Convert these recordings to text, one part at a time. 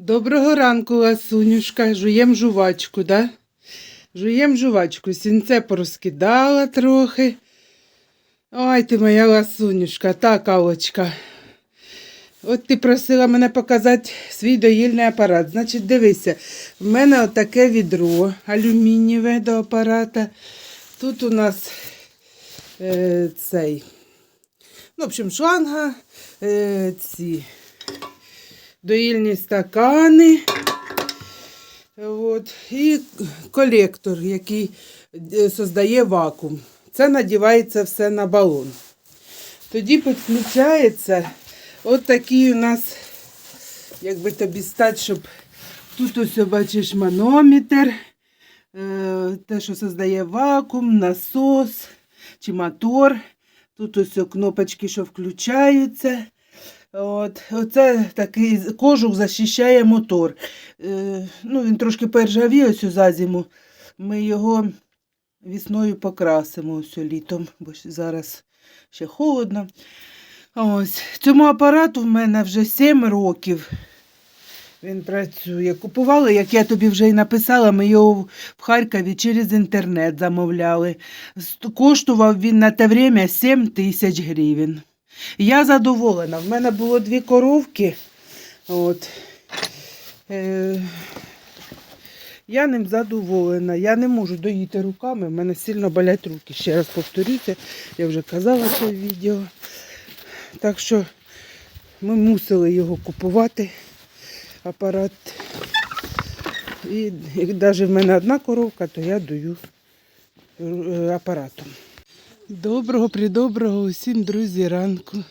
Доброго ранку, ласунюшка. Жуєм жувачку, да? Жуєм жувачку. Сінце порозкидала трохи. Ой, ти моя ласунюшка, так, Алочка. От ти просила мене показати свій доїльний апарат. Значить, дивися, в мене отаке відро алюмінієве до апарата. Тут у нас е, цей. Ну, в общем, шланга, е, ці доїльні стакани. От, і колектор, який е, создає вакуум. Це надівається все на балон. Тоді підключається от такий у нас, як би тобі стати, щоб тут ось бачиш манометр, е, те, що создає вакуум, насос чи мотор. Тут ось кнопочки, що включаються. От, оце такий кожух захищає мотор. Е, ну, він трошки пережавів ось за зиму. Ми його весною покрасимо ось літом, бо зараз ще холодно. Ось. Цьому апарату в мене вже 7 років. Він працює. Купували, як я тобі вже й написала, ми його в Харкові через інтернет замовляли. Коштував він на те время 7 тисяч гривень. Я задоволена. В мене було дві коровки. От. Е, я ним задоволена. Я не можу доїти руками, в мене сильно болять руки. Ще раз повторюся, я вже казала це в відео. Так що ми мусили його купувати, апарат. І навіть в мене одна коровка, то я даю е, апаратом. Доброго, придоброго усім, друзі, ранку.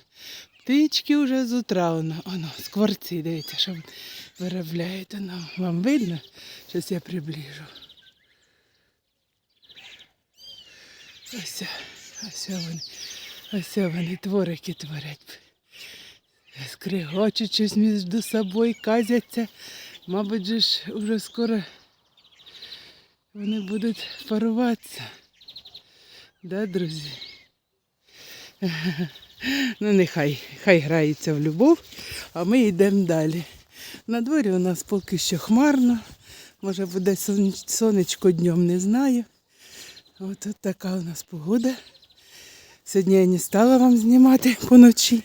Птички вже з утра, воно, воно, скворці, дивіться, що виробляють. Воно. Вам видно? Зараз я приближу. Ось, ось вони, ось вони творики творять. Скригочуть щось між собою, казяться. Мабуть, же ж уже скоро вони будуть паруватися. Да, друзі? Ну, нехай, хай грається в любов, а ми йдемо далі. На дворі у нас поки що хмарно. Може буде сонечко днем, не знаю. От, от така у нас погода. Сьогодні я не стала вам знімати поночі,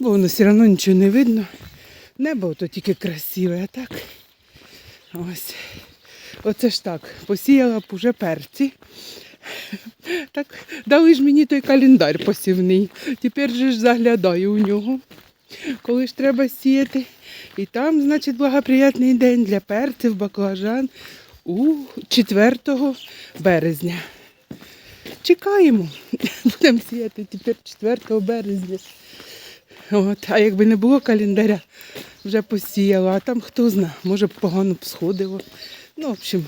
бо воно все одно нічого не видно. Небо то тільки красиве, а так. Ось. Оце ж так. Посіяла б уже перці. Так, дали ж мені той календар посівний. Тепер же ж заглядаю у нього, коли ж треба сіяти. І там, значить, благоприятний день для перців, баклажан у 4 березня. Чекаємо. Будемо сіяти тепер 4 березня. От, а якби не було календаря, вже посіяла, а там хто зна, може погано б сходило. Ну, в общем,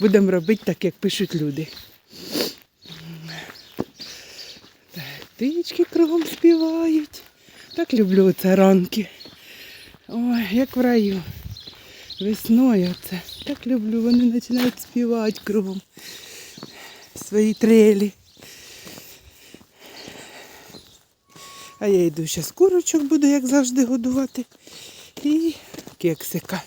будемо робити так, як пишуть люди. Птички кругом співають. Так люблю це ранки. Ой, як в раю. Весною це. Так люблю, вони починають співати кругом. Свої трелі. А я йду зараз курочок буду, як завжди, годувати. І кексика.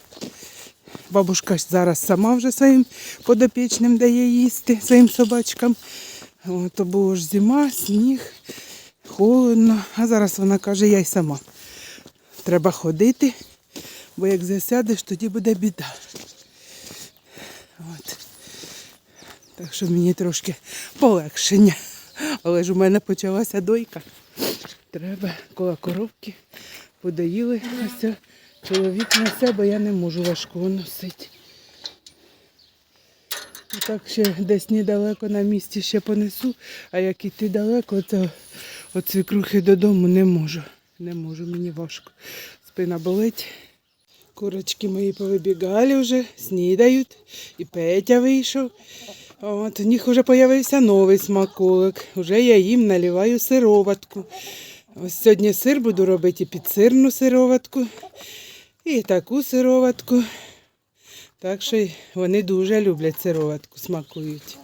Бабушка зараз сама вже своїм подопічним дає їсти, своїм собачкам. От, то було ж зима, сніг, холодно. А зараз вона каже, я й сама. Треба ходити, бо як засядеш, тоді буде біда. От. Так що мені трошки полегшення. Але ж у мене почалася дойка. Треба коло коровки подоїли. Ось чоловік несе, бо я не можу важкого носити. Так ще десь недалеко на місці ще понесу, а як іти далеко, то от свікрухи додому не можу. Не можу, мені важко. Спина болить. Курочки мої повибігали вже, снідають. І Петя вийшов. От, у них вже з'явився новий смаколик. Уже я їм наливаю сироватку. Ось сьогодні сир буду робити і підсирну сироватку, і таку сироватку. Так що вони дуже люблять сироватку, смакують.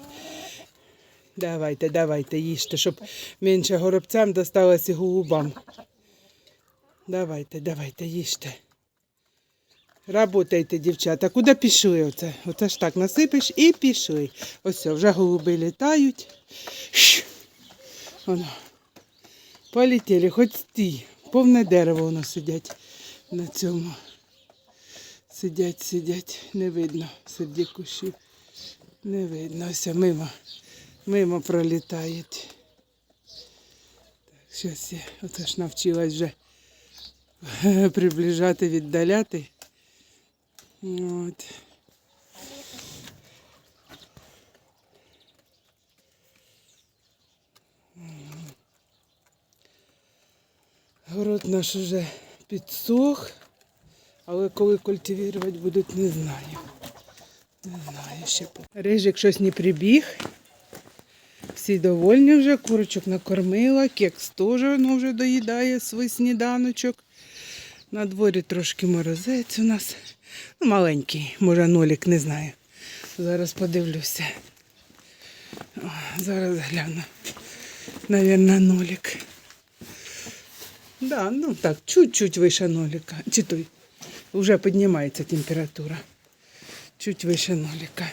Давайте, давайте, їжте, щоб менше горобцям досталося і голубам. Давайте, давайте, їжте. Работайте, дівчата. Куди пішли? Оце? Оце ж так насипеш і пішли. Ось вже голуби літають. Воно. Полетіли, хоч стій. Повне дерево воно сидять на цьому. Сидять, сидять, не видно серед кущів. Не видно. Ось мимо. Мимо пролітають. Так, щось я оце ж навчилась вже приближати, віддаляти. От. Город наш уже підсох, але коли культивувати будуть, не знаю. Не знаю ще. Рижик щось не прибіг. Всі довольні вже, курочок накормила, кекс теж воно вже доїдає свій сніданочок. На дворі трошки морозець у нас. Ну, маленький, може нолік, не знаю. Зараз подивлюся. О, зараз гляну. Навірно, нолік. Да, ну так, чуть-чуть вище ноліка. Чи той. Вже піднімається температура. Чуть вище ноліка.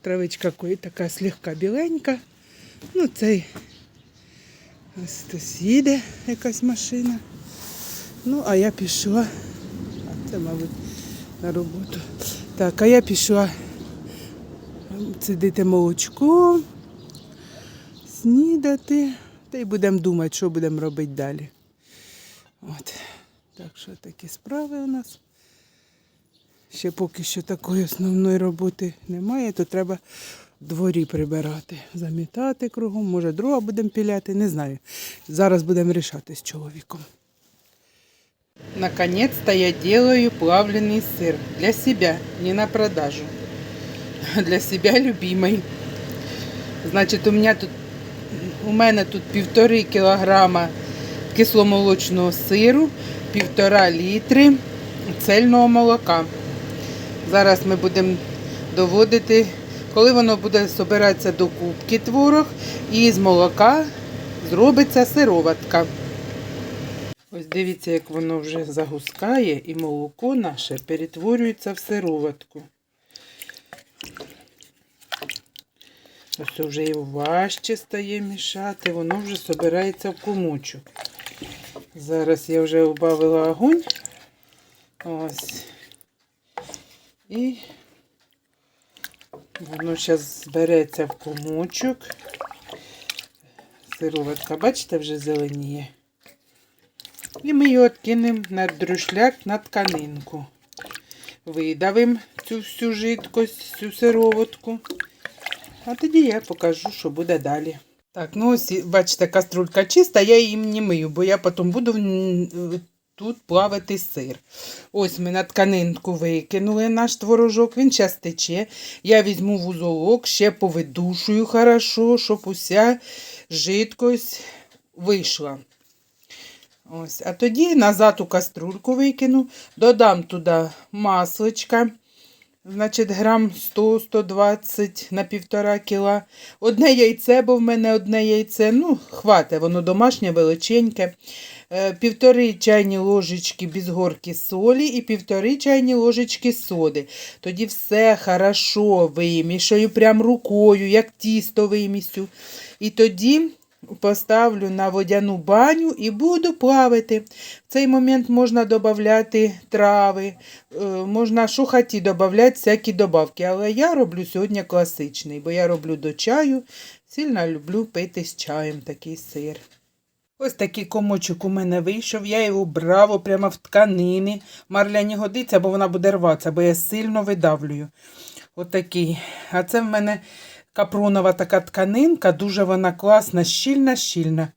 Травичка кої така слегка біленька. Ну, цей ось хтось їде, якась машина. Ну, а я пішла. А це, мабуть, на роботу. Так, а я пішла цідити молочко, снідати. Та й будемо думати, що будемо робити далі. От. Так що такі справи у нас. Ще поки що такої основної роботи немає, то треба дворі прибирати, замітати кругом, може дрова будемо піляти, не знаю. Зараз будемо рішати з чоловіком. Наконец-то я делаю плавленый сыр для себя, не на продажу. Для себя любимой. Значить, у мене тут у мене тут півтори кілограма кисломолочного сиру, півтора літри цельного молока. Зараз ми будемо доводити, коли воно буде збиратися до кубки творог, і з молока зробиться сироватка. Ось дивіться, як воно вже загускає, і молоко наше перетворюється в сироватку. Ось вже і важче стає мішати, воно вже збирається в комочок. Зараз я вже убавила огонь. Ось. І воно зараз збереться в комочок. Сироватка, бачите, вже зеленіє. І ми його кинемо на друшляк на тканинку. Видавимо цю всю жидкость, цю сироватку. А тоді я покажу, що буде далі. Так, ну ось, бачите, каструлька чиста, я її не мию, бо я потім буду тут плавити сир. Ось ми на тканинку викинули наш творожок, він зараз тече. Я візьму вузолок, ще повидушую хорошо, щоб уся жидкость вийшла. Ось, а тоді назад у каструльку викину, додам туди масличка, значить грам 100-120 на півтора кіла. Одне яйце, бо в мене одне яйце, ну, хватить, воно домашнє, величеньке. Е, Півтори чайні ложечки без горки солі і півтори чайні ложечки соди. Тоді все хорошо вимішаю, прям рукою, як тісто вимісю. І тоді поставлю на водяну баню і буду плавити. В цей момент можна додати трави, е, можна що хаті додати, всякі добавки. Але я роблю сьогодні класичний, бо я роблю до чаю. Сильно люблю пити з чаєм такий сир. Ось такий комочок у мене вийшов, я його брав прямо в тканини. Марля не годиться, бо вона буде рватися, бо я сильно видавлюю. Отакий. А це в мене капронова така тканинка, дуже вона класна, щільна, щільна.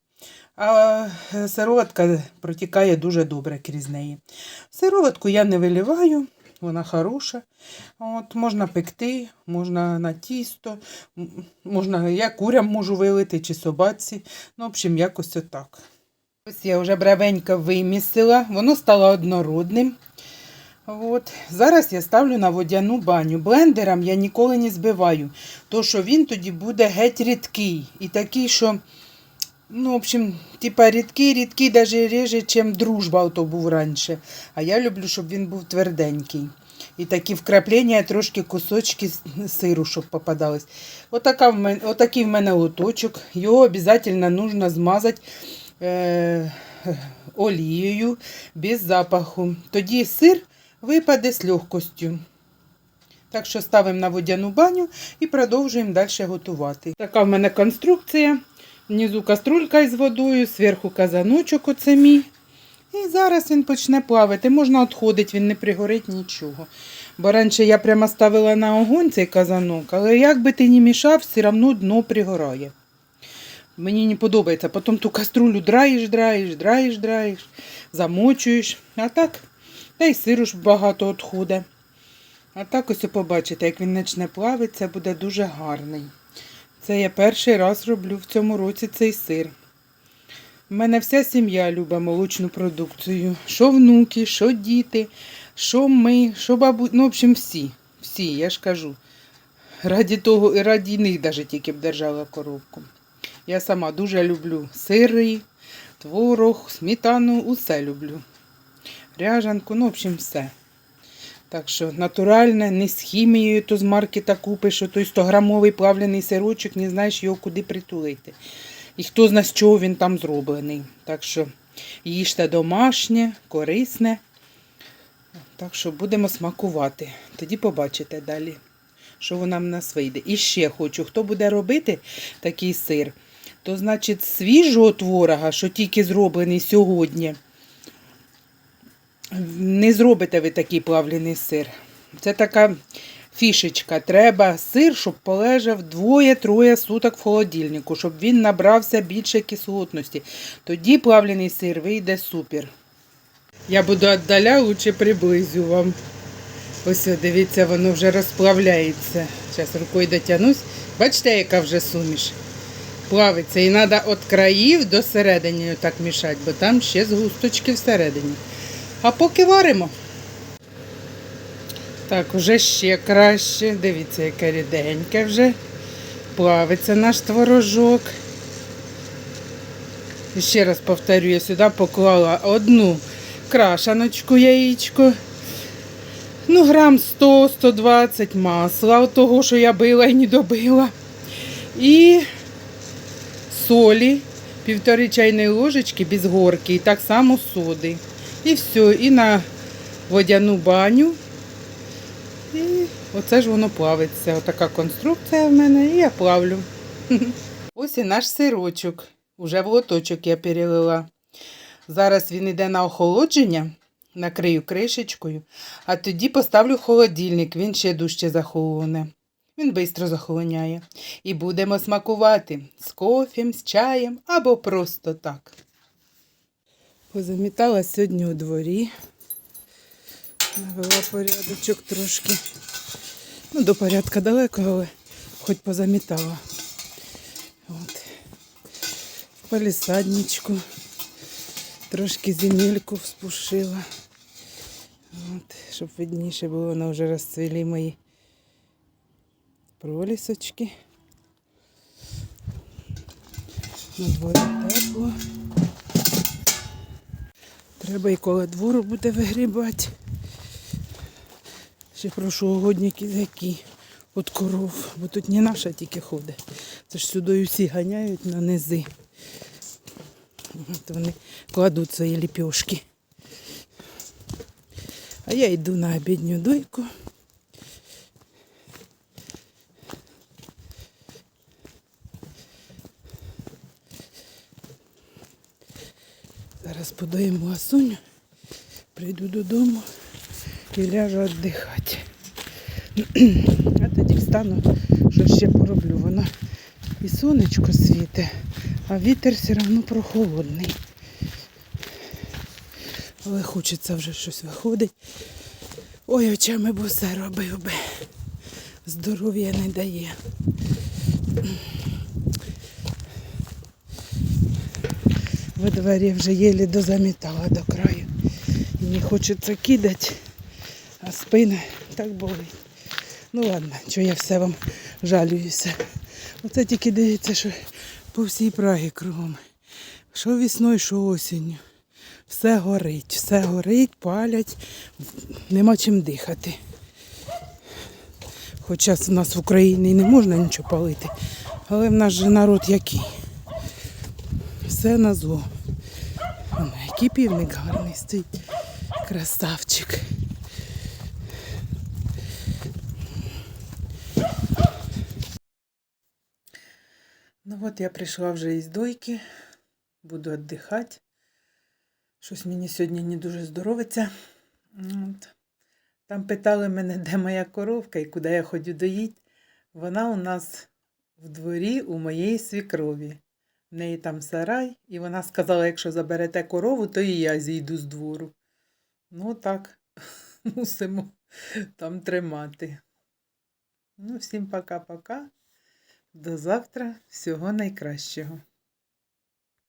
А е, сироватка протікає дуже добре крізь неї. Сироватку я не виливаю, вона хороша. От, можна пекти, можна на тісто, можна, я курям можу вилити чи собаці. Ну, в общем, якось отак. Ось я вже бравенько вимісила, воно стало однородним. От. Зараз я ставлю на водяну баню. Блендером я ніколи не збиваю, то що він тоді буде геть рідкий. І такий, що, ну, в общем, типа рідкий, рідкий, навіть реже, чим дружба ото був раніше. А я люблю, щоб він був тверденький. І такі вкраплення, трошки кусочки сиру, щоб попадались. Отака в мене, отакий в мене лоточок. Його обов'язково нужно змазати е, олією без запаху. Тоді сир випаде з легкостю. Так що ставимо на водяну баню і продовжуємо далі готувати. Така в мене конструкція. Внизу каструлька із водою, зверху казаночок оце мій. І зараз він почне плавати. Можна відходити, він не пригорить нічого. Бо раніше я прямо ставила на огонь цей казанок, але як би ти не мішав, все одно дно пригорає. Мені не подобається. Потім ту каструлю драєш, драєш, драєш, драєш, замочуєш. А так, та й сиру ж багато відходить. А так ось побачите, як він почне плавитися, буде дуже гарний. Це я перший раз роблю в цьому році цей сир. У мене вся сім'я любить молочну продукцію. Що внуки, що діти, що ми, що бабу... Ну, в общем, всі. Всі, я ж кажу. Раді того і раді них навіть тільки б держала коробку. Я сама дуже люблю сири, творог, сметану, усе люблю. Ряжанку, ну, в общем, все. Так що натуральне, не з хімією, то з маркета купиш, той 100-грамовий плавлений сирочок, не знаєш його куди притулити. І хто знає, з чого він там зроблений. Так що їжте домашнє, корисне. Так що будемо смакувати. Тоді побачите далі, що вона в нас вийде. І ще хочу, хто буде робити такий сир, то значить свіжого творога, що тільки зроблений сьогодні, не зробите ви такий плавлений сир. Це така фішечка. Треба сир, щоб полежав двоє-троє суток в холодильнику, щоб він набрався більше кислотності. Тоді плавлений сир вийде супер. Я буду віддаля, лучше приблизю вам. Ось, дивіться, воно вже розплавляється. Зараз рукою дотягнусь. Бачите, яка вже суміш? Плавиться. І треба від країв до середини так мішати, бо там ще згусточки всередині. А поки варимо. Так, уже ще краще. Дивіться, яке ріденьке вже. Плавиться наш творожок. І ще раз повторю, я сюди поклала одну крашаночку яєчко. Ну, грам 100-120 масла, от того, що я била і не добила. І солі, півтори чайної ложечки без горки, і так само соди. І все, і на водяну баню. І оце ж воно плавиться. Отака конструкція в мене, і я плавлю. Ось і наш сирочок. Уже в лоточок я перелила. Зараз він йде на охолодження, накрию кришечкою, а тоді поставлю холодильник, він ще дужче захолоне. Він швидко захолоняє. І будемо смакувати з кофем, з чаєм або просто так. Позамітала сьогодні у дворі. Навела порядочок трошки. Ну, до порядка далеко, але хоч позамітала. От. Полісадничку. Трошки земельку вспушила. От, щоб видніше було, вона вже розцвіли мої пролісочки. На дворі тепло. Треба і коло двору буде вигрібати. Ще прошлогодні які від коров, бо тут не наша тільки ходить. Це ж сюди всі ганяють на низи. От вони кладуть свої ліпьошки. А я йду на обідню дойку. Зараз подоїмо ласуню, прийду додому і ляжу віддихати. А тоді встану, що ще пороблю. Воно і сонечко світе, а вітер все одно прохолодний. Але хочеться вже щось виходить. Ой, очами б усе робив би. Здоров'я не дає. Во дворі вже єлі дозамітала до краю. І не хочеться кидати, а спина так болить. Ну ладно, що я все вам жалююся. Оце тільки дивиться, що по всій Прагі кругом. Що весною, що осінню. Все горить, все горить, палять, нема чим дихати. Хоча у нас в Україні не можна нічого палити. Але в нас же народ який. Все на зло. Воно, який півник гарний стоїть. Красавчик. Ну от я прийшла вже із дойки. Буду віддихати. Щось мені сьогодні не дуже здоровиться. От. Там питали мене, де моя коровка і куди я ходю доїть. Вона у нас в дворі у моєї свікрові. В неї там сарай, і вона сказала, якщо заберете корову, то і я зійду з двору. Ну так, мусимо там тримати. Ну, всім пока-пока. До завтра. Всього найкращого.